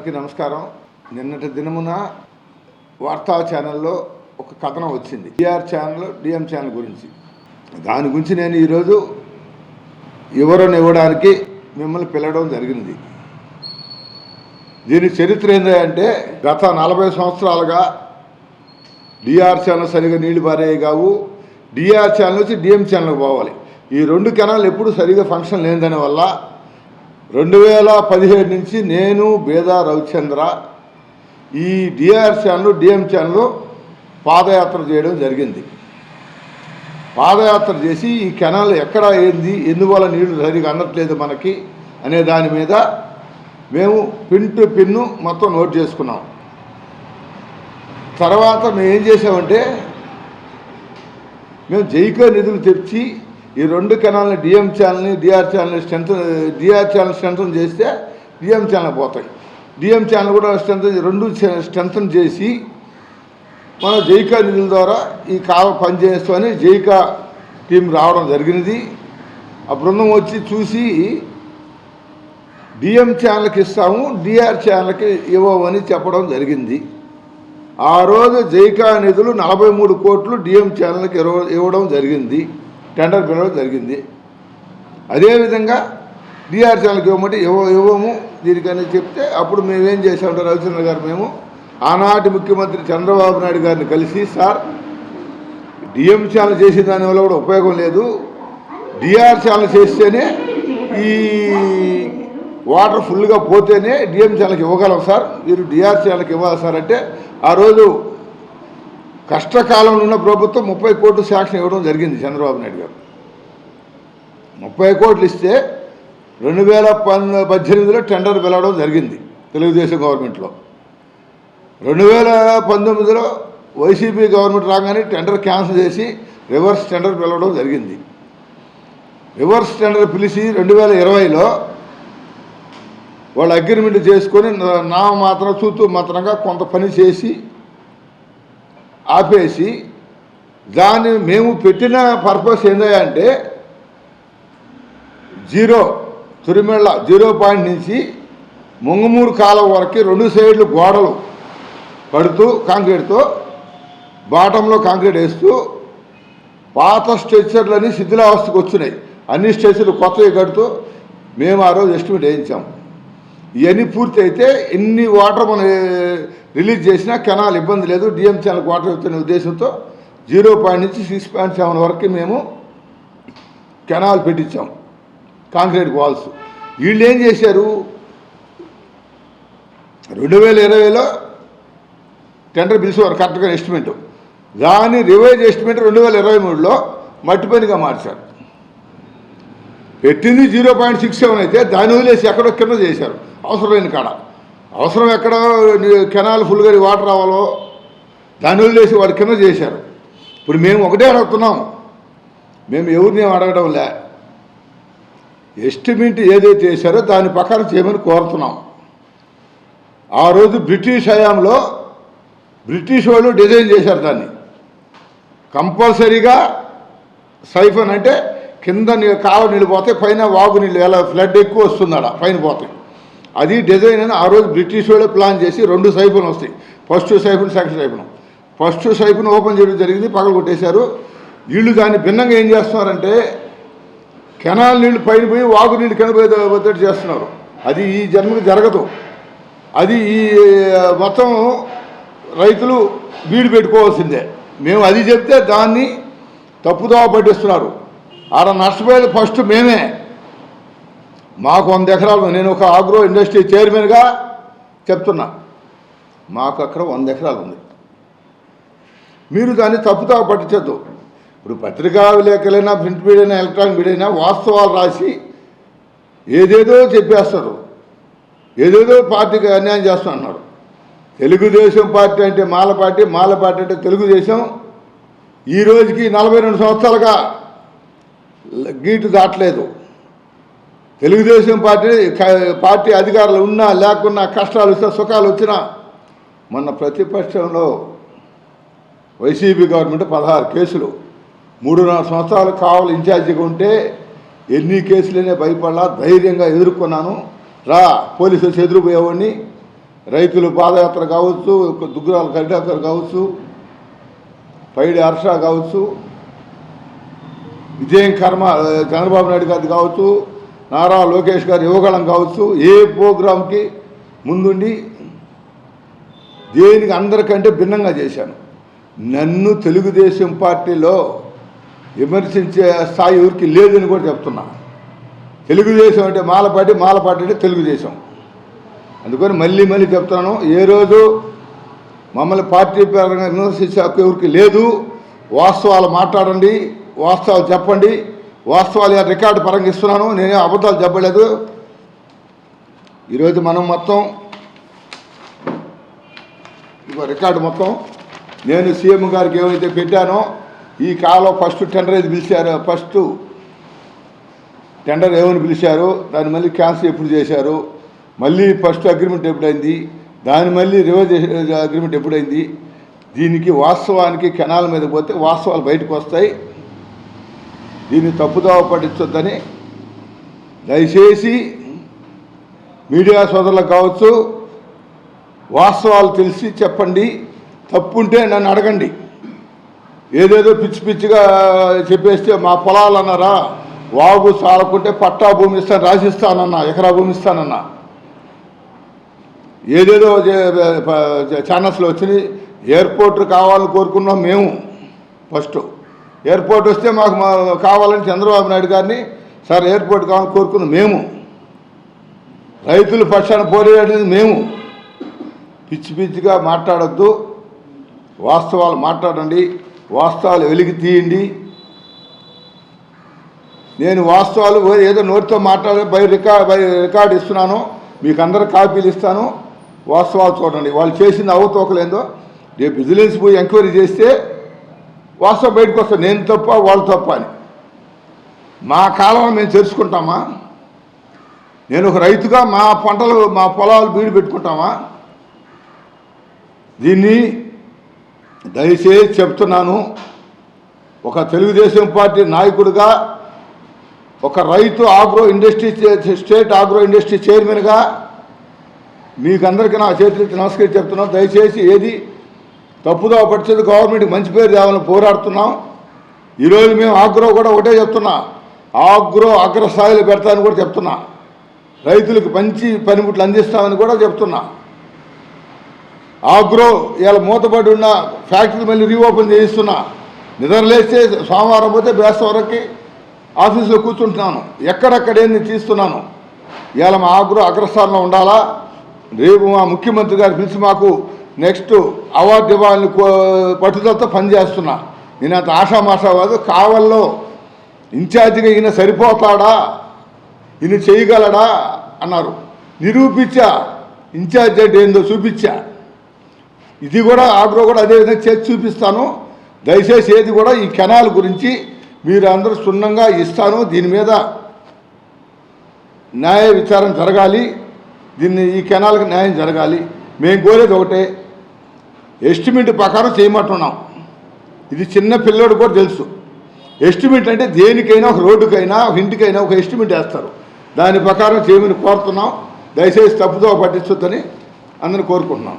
అందరికీ నమస్కారం. నిన్నటి దినమున వార్తా ఛానల్లో ఒక కథనం వచ్చింది. డిఆర్ ఛానల్ డిఎం ఛానల్ గురించి. దాని గురించి నేను ఈరోజు వివరణ ఇవ్వడానికి మిమ్మల్ని పిలవడం జరిగింది. దీని చరిత్ర ఏంటంటే గత నలభై సంవత్సరాలుగా డిఆర్ ఛానల్ సరిగా నీళ్ళు పారేవి కావు. డిఆర్ ఛానల్ వచ్చి డిఎం ఛానల్కి పోవాలి. ఈ రెండు కెనాల్ ఎప్పుడు సరిగా ఫంక్షన్ లేని దాని వల్ల రెండు వేల పదిహేడు నుంచి నేను బేదా రవిచంద్ర ఈ డిఆర్ ఛానల్ డిఎం ఛానల్ పాదయాత్ర చేయడం జరిగింది. పాదయాత్ర చేసి ఈ కెనాల్ ఎక్కడ ఏంది ఎందువల్ల నీళ్ళు సరిగా అందట్లేదు మనకి అనే దాని మీద మేము పిన్ టు పిన్ను మొత్తం నోట్ చేసుకున్నాం. తర్వాత మేము ఏం చేసామంటే మేము జైకో నిధులు తెచ్చి ఈ రెండు కెనాల్ని డిఎం ఛానల్ని డిఆర్ ఛానల్ని స్ట్రెంత్ డిఆర్ ఛానల్ స్ట్రెంత్ చేస్తే డిఎం ఛానల్ పోతాయి. డిఎం ఛానల్ కూడా స్ట్రెంత్ రెండు స్ట్రెంత్ చేసి మన జైకా నిధుల ద్వారా ఈ కావ పనిచేస్తామని జైకా టీం రావడం జరిగినది. ఆ బృందం వచ్చి చూసి డిఎం ఛానల్కి ఇస్తాము డిఆర్ ఛానల్కి ఇవ్వమని చెప్పడం జరిగింది. ఆ రోజు జైకా నిధులు నలభై మూడు కోట్లు డిఎం ఛానల్కి ఇవ్వ ఇవ్వడం జరిగింది. టెండర్ పిలవడం జరిగింది. అదేవిధంగా డిఆర్ ఛానల్కి ఇవ్వమంటే ఇవ్వ ఇవ్వము. దీనికని చెప్తే అప్పుడు మేమేం చేసామంటే రవిచంద్ర గారు మేము ఆనాటి ముఖ్యమంత్రి చంద్రబాబు నాయుడు గారిని కలిసి సార్ డిఎం ఛానల్ చేసిన దానివల్ల కూడా ఉపయోగం లేదు. డిఆర్ ఛానల్ చేస్తేనే ఈ వాటర్ ఫుల్గా పోతేనే డిఎం ఛానల్కి ఇవ్వగలం సార్. మీరు డిఆర్ ఛానల్కి ఇవ్వాలి సార్. అంటే ఆ రోజు కష్టకాలంలో ఉన్న ప్రభుత్వం ముప్పై కోట్లు శాంక్షన్ ఇవ్వడం జరిగింది చంద్రబాబు నాయుడు గారు. ముప్పై కోట్లు ఇస్తే రెండు వేల పన్ పద్దెనిమిదిలో టెండర్ వెళ్ళడం జరిగింది తెలుగుదేశం గవర్నమెంట్లో. రెండు వేల పంతొమ్మిదిలో వైసీపీ గవర్నమెంట్ రాగానే టెండర్ క్యాన్సిల్ చేసి రివర్స్ టెండర్ పిలవడం జరిగింది. రివర్స్ టెండర్ పిలిచి రెండు వేల ఇరవైలో వాళ్ళు అగ్రిమెంట్ చేసుకొని నా- నా మాత్రం చూతూ మాత్రంగా కొంత పని చేసి ఆపేసి దాన్ని మేము పెట్టిన పర్పస్ ఏంటంటే జీరో తురిమెళ్ళ జీరో పాయింట్ నుంచి ముంగమూరు కాలం వరకు రెండు సైడ్లు గోడలు కడుతూ కాంక్రీట్తో బాటంలో కాంక్రీట్ వేస్తూ పాత స్ట్రెచ్చర్లని శిథిలావస్థకు వచ్చినాయి. అన్ని స్ట్రెచ్చర్లు కొత్తవి కడుతూ మేము ఆ రోజు ఎస్టిమేట్ వేయించాం. ఇవన్నీ పూర్తి అయితే ఎన్ని వాటర్ మనం రిలీజ్ చేసినా కెనాల్ ఇబ్బంది లేదు. డిఎం ఛానల్ వాటర్ ఇస్తున్న ఉద్దేశంతో జీరో పాయింట్ నుంచి సిక్స్ పాయింట్ సెవెన్ వరకు మేము కెనాల్ పెట్టించాం. Concrete walls. వీళ్ళు ఏం చేశారు? రెండు వేల ఇరవైలో టెండర్ పిలిచేవారు కరెక్ట్గా ఎస్టిమేట్. దాని రివైజ్ ఎస్టిమేట్ రెండు వేల ఇరవై మూడులో మట్టి పనిగా మార్చారు. పెట్టింది జీరో పాయింట్ సిక్స్ సెవెన్ అయితే దాన్ని వదిలేసి ఎక్కడో కింద చేశారు. అవసరమైన కాడ. అవసరం ఎక్కడ కెనాల్ ఫుల్గా వాటర్ రావాలో దాన్ని వదిలేసి వాడు కింద చేశారు. ఇప్పుడు మేము ఒకటే అడుగుతున్నాం. మేము ఎవరిని అడగడం లే. ఎస్టిమేట్ ఏదైతే చేశారో దాని ప్రకారం చేయమని కోరుతున్నాం. ఆ రోజు బ్రిటిష్ హయాంలో బ్రిటిష్ వాళ్ళు డిజైన్ చేశారు దాన్ని. కంపల్సరీగా సైఫన్ అంటే కింద కావ నీళ్ళు పోతే పైన వాగు నీళ్ళు ఎలా ఫ్లడ్ ఎక్కువ వస్తుంది ఆడ పైన పోతాయి అది డిజైన్ అని ఆ రోజు బ్రిటిష్ వాళ్ళే ప్లాన్ చేసి రెండు సైఫులు వస్తాయి. First siphon second siphon first siphon open చేయడం జరిగింది పగలు కొట్టేశారు. వీళ్ళు దాన్ని భిన్నంగా ఏం చేస్తున్నారంటే కెనాల్ నీళ్ళు పైన పోయి వాగు నీళ్ళు కింద చేస్తున్నారు. అది ఈ జన్మకు జరగదు. అది ఈ మొత్తం రైతులు బీడు పెట్టుకోవాల్సిందే. మేము అది చెప్తే దాన్ని తప్పుదోవ పట్టిస్తున్నారు. ఆడ నష్టపోయేది ఫస్ట్ మేమే. మాకు వంద ఎకరాలు నేను ఒక ఆగ్రో ఇండస్ట్రీ చైర్మన్గా చెప్తున్నా. మాకు అక్కడ వంద ఎకరాలు ఉంది. మీరు దాన్ని తప్పుతా పట్టించద్దు. ఇప్పుడు పత్రికా విలేకరులైనా ప్రింట్ మీడియా అయినా ఎలక్ట్రానిక్ మీడియా అయినా వాస్తవాలు రాసి ఏదేదో చెప్పేస్తారు. ఏదేదో పార్టీకి అన్యాయం చేస్తా అన్నారు. తెలుగుదేశం పార్టీ అంటే మాల పార్టీ మాల పార్టీ అంటే తెలుగుదేశం. ఈ రోజుకి నలభై రెండు సంవత్సరాలుగా గీటు దాటలేదు. తెలుగుదేశం పార్టీ పార్టీ అధికారులు ఉన్నా లేకున్నా కష్టాలు వచ్చినా సుఖాలు వచ్చినా మొన్న ప్రతిపక్షంలో వైసీపీ గవర్నమెంట్ పదహారు కేసులు మూడున్నర సంవత్సరాలు కావాలి ఇన్ఛార్జిగా ఉంటే ఎన్ని కేసులనే భయపడలా ధైర్యంగా ఎదుర్కొన్నాను. రా పోలీసులు ఎదురుపోయేవాడిని. రైతులు పాదయాత్ర కావచ్చు దుగ్గరాల కడ్డాకర్ కావచ్చు పైడి హర్ష కావచ్చు విజయం కర్మ చంద్రబాబు నాయుడు గారిది కావచ్చు నారా లోకేష్ గారి యువగళం కావచ్చు ఏ ప్రోగ్రాంకి ముందుండి దేనికి అందరికంటే భిన్నంగా చేశాను. నన్ను తెలుగుదేశం పార్టీలో విమర్శించే స్థాయి ఎవరికి లేదని కూడా చెప్తున్నా. తెలుగుదేశం అంటే మాలపాటి మాలపాటి అంటే తెలుగుదేశం. అందుకని మళ్ళీ మళ్ళీ చెప్తున్నాను ఏ రోజు మమ్మల్ని పార్టీ పరంగా విమర్శించే హక్కు ఎవరికి లేదు. వాస్తవాలు మాట్లాడండి వాస్తవాలు చెప్పండి. వాస్తవాలు రికార్డు పరంగా ఇస్తున్నాను. నేనే అబద్ధాలు చెప్పలేదు. ఈరోజు మనం మొత్తం ఇక రికార్డు మొత్తం. నేను సీఎం గారికి ఏమైతే పెట్టానో ఈ కాలం ఫస్ట్ టెండర్ ఏది పిలిచారు? ఫస్ట్ టెండర్ ఏమని పిలిచారు? దాన్ని మళ్ళీ క్యాన్సిల్ ఎప్పుడు చేశారు? మళ్ళీ ఫస్ట్ అగ్రిమెంట్ ఎప్పుడైంది? దాని మళ్ళీ రివర్స్ అగ్రిమెంట్ ఎప్పుడైంది? దీనికి వాస్తవానికి కెనాల మీద పోతే వాస్తవాలు బయటకు వస్తాయి. దీన్ని తప్పుదోవ పట్టించొద్దని దయచేసి మీడియా సోదరులకు కావచ్చు వాస్తవాలు తెలిసి చెప్పండి. తప్పుంటే నన్ను అడగండి. ఏదేదో పిచ్చి పిచ్చిగా చెప్పేస్తే మా పొలాలు అన్నారా వాగు సాలకుంటే పట్టా భూమి ఇస్తాను రాసిస్తానన్నా ఎకరా భూమి ఇస్తానన్నా. ఏదేదో ఛానల్స్లో వచ్చినాయి. ఎయిర్పోర్ట్ కావాలని కోరుకున్నాం మేము ఫస్ట్. ఎయిర్పోర్ట్ వస్తే మాకు కావాలని చంద్రబాబు నాయుడు గారిని సార్ ఎయిర్పోర్ట్ కావాలని కోరుకున్నాం మేము. రైతుల పక్షాన పోరాడేది మేము. పిచ్చి పిచ్చిగా మాట్లాడొద్దు. వాస్తవాలు మాట్లాడండి. వాస్తవాలు వెలికి తీయండి. నేను వాస్తవాలు ఏదో నోటితో మాట్లాడే బై రికార్డ్ బై రికార్డు ఇస్తున్నాను. మీకు అందరు కాపీలు ఇస్తాను. వాస్తవాలు చూడండి. వాళ్ళు చేసిన అవతోకలేందో రేపు విజిలెన్స్ పోయి ఎంక్వైరీ చేస్తే వాస్తవం బయటకు వస్తాను నేను తప్ప వాళ్ళు తప్ప అని. మా కాలంలో మేము తెలుసుకుంటామా? నేను ఒక రైతుగా మా పంటలు మా పొలాలు బీడు పెట్టుకుంటామా? దీన్ని దయచేసి చెప్తున్నాను. ఒక తెలుగుదేశం పార్టీ నాయకుడిగా ఒక రైతు ఆగ్రో ఇండస్ట్రీ చే- స్టేట్ ఆగ్రో ఇండస్ట్రీ చైర్మన్గా మీకు అందరికీ నా చేతులెత్తి నమస్కరించి చెప్తున్నాను. దయచేసి ఏది తప్పుదో పడిచేది గవర్నమెంట్కి మంచి పేరు తేవాలని పోరాడుతున్నాం. ఈరోజు మేము ఆగ్రో కూడా ఒకటే చెప్తున్నా. ఆగ్రో అగ్రస్థాయిలో పెడతామని కూడా చెప్తున్నా. రైతులకు మంచి పనిముట్లు అందిస్తామని కూడా చెప్తున్నా. ఆగ్రో ఇలా మూతపడి ఉన్న ఫ్యాక్టరీ మళ్ళీ రీఓపెన్ చేయిస్తున్నా. నిద్రలేస్తే సోమవారం పోతే బేస్తవరకి ఆఫీసులో కూర్చుంటున్నాను. ఎక్కడెక్కడేంది తీస్తున్నాను. ఇవాళ మా ఆగ్రో అగ్రస్థానంలో ఉండాలా? రేపు మా ముఖ్యమంత్రి గారు పిలిచి మాకు నెక్స్ట్ అవార్డు ఇవ్వాలని కో- పట్టుదలతో పనిచేస్తున్నా నేను అంత ఆషామాషా కాదు కావల్లో ఇన్ఛార్జిగా ఈయన సరిపోతాడా? ఈయన చేయగలడా? అన్నారు. నిరూపించా. ఇన్ఛార్జ్ అంటే ఏందో చూపించా. ఇది కూడా ఆగ్రో కూడా అదేవిధంగా చేసి చూపిస్తాను. దయచేసి ఏది కూడా ఈ కెనాల్ గురించి మీరు అందరూ సున్నంగా ఇస్తాను. దీని మీద న్యాయ విచారం జరగాలి. దీన్ని ఈ కెనాల్కి న్యాయం జరగాలి. మేము కోరేది ఒకటే ఎస్టిమేట్ ప్రకారం చేయమంటున్నాం. ఇది చిన్న పిల్లోడు కూడా తెలుసు. ఎస్టిమేట్ అంటే దేనికైనా ఒక రోడ్డుకైనా ఒక ఇంటికైనా ఒక ఎస్టిమేట్ వేస్తారు. దాని ప్రకారం చేయమని కోరుతున్నాం. దయచేసి తప్పుదో పట్టించొద్దని అందరిని కోరుకుంటున్నాం.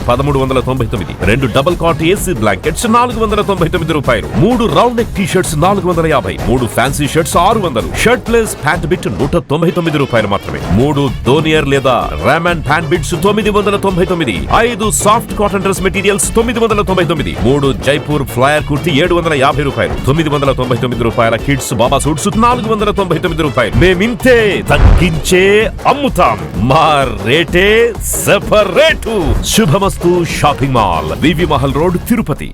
పదమూడు వందల తొంభై తొమ్మిది. రెండు డబుల్ కాట్ ఏసీ బ్లాంకెట్స్ నాలుగు వందల తొంభై తొమ్మిది రూపాయలు. మూడు రౌండ్ నెక్ టీ షర్ట్స్ నాలుగు వందల యాభై. మూడు ఫ్యాన్సీ షర్ట్స్ ఆరు వందలు. షర్ట్ ప్లేస్ ప్యాంట్ బిట్ నూట తొంభై తొమ్మిది రూపాయలు మాత్రమే. మూడు దోనియర్ లేదా రామన్ ప్యాంట్ బిట్స్ తొమ్మిది వందల తొంభై తొమ్మిది. ఐదు సాఫ్ట్ కాటన్ డ్రెస్ మెటీరియల్స్ తొమ్మిది వందల తొంభై తొమ్మిది. మూడు జైపూర్ ఫ్లయర్ కుర్తి ఏడు వందల యాభై రూపాయలు. తొమ్మిది వందల తొంభై తొమ్మిది రూపాయల కిడ్స్ బాబా సూట్స్ నాలుగు వందల తొంభై తొమ్మిది రూపాయలు. మేమింతే తగ్గించే అమ్ముతాం. మా రేటే separate. Shubhamastu shopping mall VV Mahal road Tirupati.